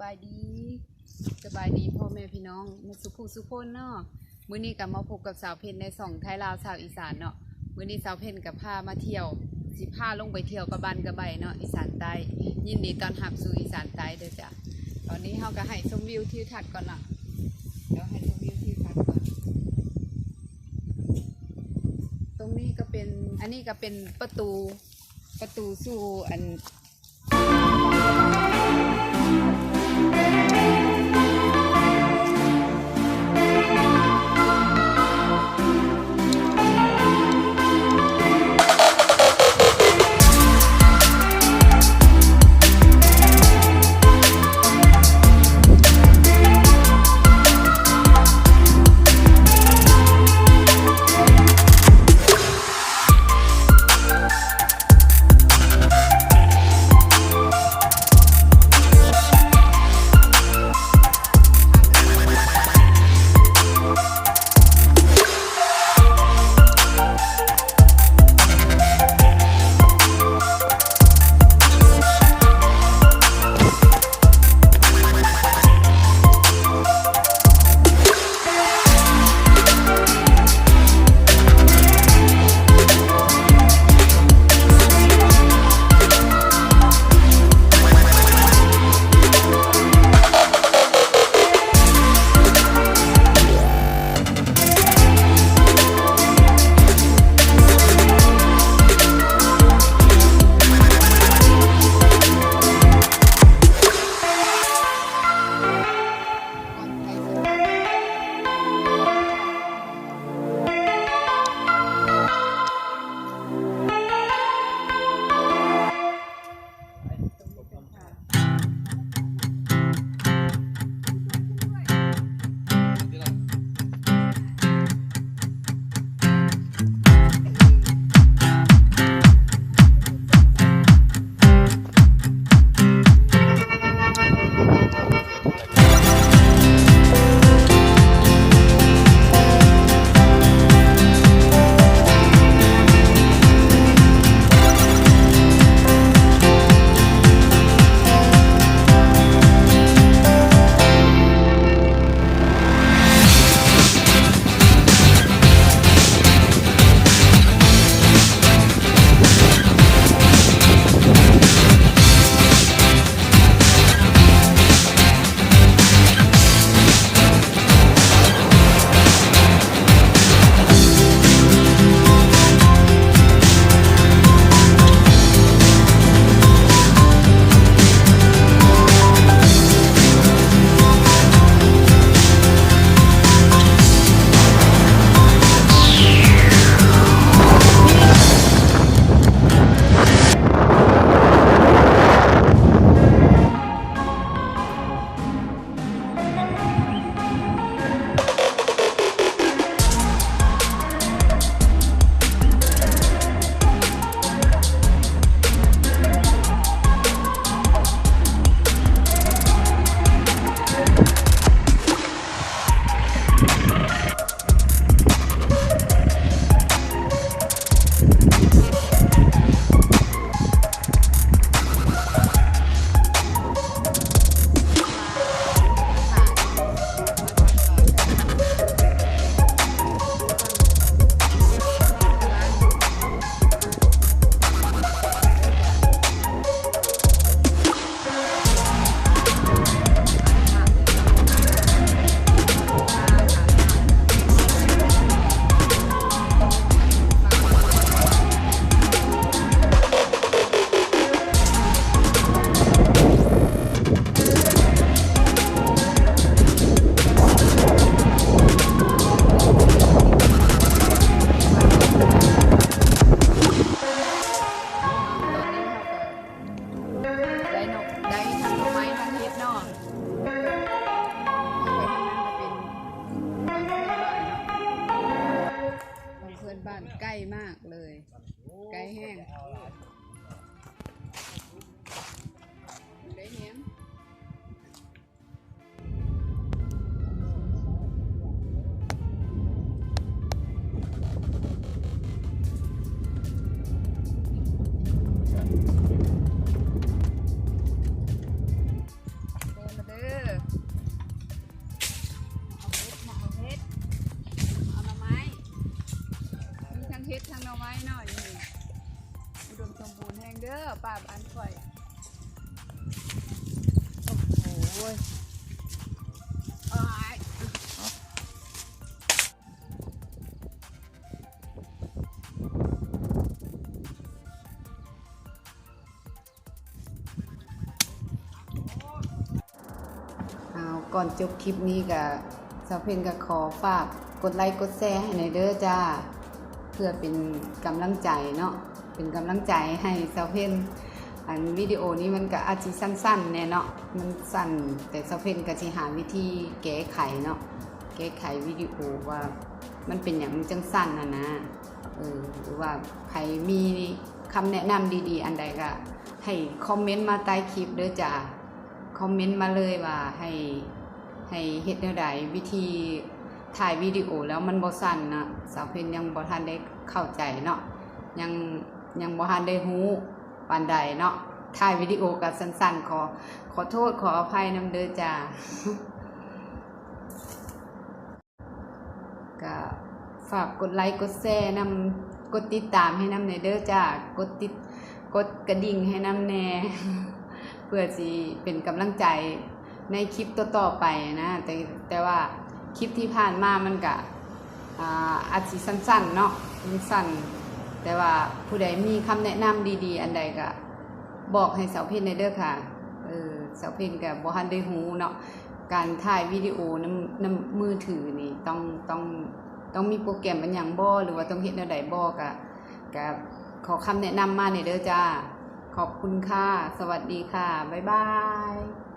บายดี สบายดีพ่อแม่พี่น้องมาสุขุสุขคนเนาะมื้อนี้ก็มาพบกับสาวเพนในสองไทยลาวสาวอีสานเนาะมื้อนี้สาวเพนกับพามาเที่ยว สิพาลงไปเที่ยวกับบ้านกระใบเนาะอีสานใต้ยินดีตอนรับสู่อีสานใต้เด้อจ้ะตอนนี้เฮาก็ให้ชมวิวทิวทัศน์ก่อนเนาะเดี๋ยวให้ชมวิวทิวทัศน์ก่อนตรงนี้ก็เป็นอันนี้ก็เป็นประตูประตูสู่อัน ตานใกล้มากเลยใกล้แห้ง ป่าบ้านข่อยโอ้โหอ้ายเอาก่อนจบคลิปนี้กับสาวเพนก็ขอฝากกดไลค์กดแชร์ให้หน่อยเด้อจ้า เพื่อเป็นกำลังใจเนาะ เป็นกำลังใจให้สาวเพนอันวิดีโอนี้มันก็อาจจะสั้นๆแน่เนาะมันสั้นแต่สาวเพนก็จะหาวิธีแก้ไขเนาะแก้ไขวิดีโอว่ามันเป็นอย่างมันจังสั้นนะนะเออหรือว่าใครมีคำแนะนำดีๆ อันใดก็ให้คอมเมนต์มาใต้คลิปเด้อจ้าคอมเมนต์มาเลยว่าให้ให้เฮ็ดแนวใดวิธีถ่ายวิดีโอแล้วมันบ่สั้นนะสาวเพนยังบ่ทันได้เข้าใจเนาะยัง ยังบ่ทันได้ฮู้ปานใดเนาะถ่ายวิดีโอก็สั้นๆขอ ขอโทษขออภัยนำเด้อจ้าก็ฝากกดไลค์กดแชร์นำกดติดตามให้นำในเด้อจ้ากดติดกดกระดิ่งให้นำแน่เพื่อสิเป็นกำลังใจในคลิปต่อๆไปนะ แต่แต่ว่าคลิปที่ผ่านมามันก็อ่าอาจสิสั้นๆเนาะมันสั้น แต่ว่าผู้ใดมีคำแนะนำดีๆ อันใดก็บอกให้สาวเพนในเด้อค่ะเออสาวเพนกับบ่ทันได้ฮู้เนาะการถ่ายวิดีโอน้ำน้ำมือถือนี่ต้องต้องต้องมีโปรแกรมอันหยังบ่หรือว่าต้องเฮ็ดแนวใดบ่ก็ก็ขอคำแนะนำมาในเด้อจ้า ขอบคุณค่ะ สวัสดีค่ะ บ๊ายบาย